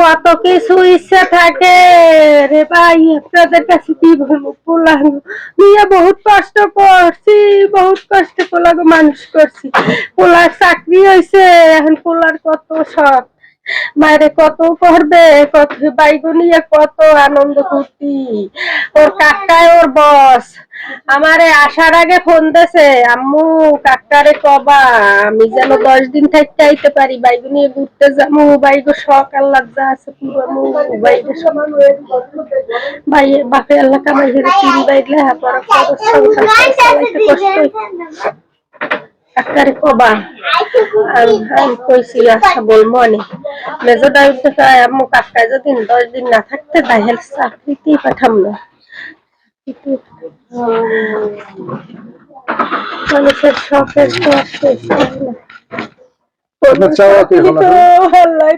কত কিছু ইচ্ছা থাকে। রে ভাই, আপনাদের কাছে কি বলব নিয়ে বহুত কষ্ট করছি, বহুত কষ্ট পোলাগো, মানুষ করছি। পোলার চাকরি হয়েছে এখন পোলার কত শখ। মায়েরে কত করবে কত বাইগো নিয়ে কত আনন্দ ফুর্তি ওর কাকায় ওর বস। আমারে আসার আগে ফোন দেছে, আম্মু, কাকারে কবা, আমি যেন দশ দিন থাকতে আইতে পারি, বাইগো নিয়ে ঘুরতে যাব বাইগো শখ আল্লাহ আছে ভাই, বাপে আল্লাহ কামাই করে তিন কষ্ট কাকারে কবা কইছি আচ্ছা বলব চায় আম্মু, কাকায় যদি দশ দিন না থাকতে তাহলে চাকরিতেই পাঠাম না। মানুষের শখের তো আর শেষ হয় না। আপনার চাওয়া কি এখন আছে? আল্লাহ